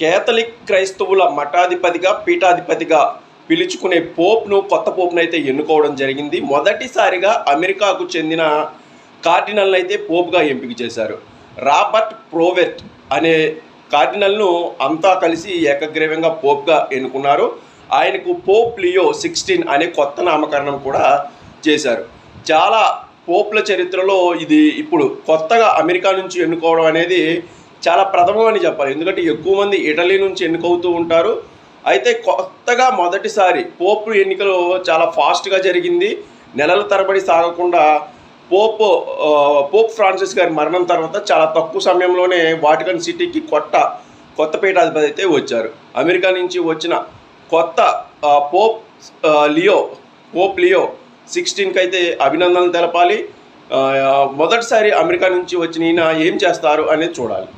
Catholic క్రైస్తవుల మఠాధిపతిగా పీఠాధిపతిగా పిలుచుకునే పోప్ను కొత్త పోప్ను అయితే ఎన్నుకోవడం జరిగింది. మొదటిసారిగా అమెరికాకు చెందిన కార్డినల్ని అయితే పోప్గా ఎంపిక చేశారు. రాబర్ట్ ప్రోవెర్ట్ అనే కార్డినల్ను అంతా కలిసి ఏకగ్రీవంగా పోప్గా ఎన్నుకున్నారు. ఆయనకు పోప్ లియో సిక్స్టీన్ అనే కొత్త నామకరణం కూడా చేశారు. చాలా పోప్ల చరిత్రలో ఇది ఇప్పుడు కొత్తగా అమెరికా నుంచి ఎన్నుకోవడం అనేది చాలా ప్రథమం అని చెప్పాలి. ఎందుకంటే ఎక్కువ మంది ఇటలీ నుంచి ఎన్నికవుతూ ఉంటారు. అయితే కొత్తగా మొదటిసారి పోపు ఎన్నికలు చాలా ఫాస్ట్గా జరిగింది. నెలల తరబడి సాగకుండా పోప్ పోప్ ఫ్రాన్సిస్ గారి మరణం తర్వాత చాలా తక్కువ సమయంలోనే వాటికన్ సిటీకి కొత్త కొత్త పీఠాధిపతి అయితే వచ్చారు. అమెరికా నుంచి వచ్చిన కొత్త పోప్ లియో పోప్ లియో సిక్స్టీన్కి అయితే అభినందనలు తెలపాలి. మొదటిసారి అమెరికా నుంచి వచ్చిన ఈయన ఏం చేస్తారు అనేది చూడాలి.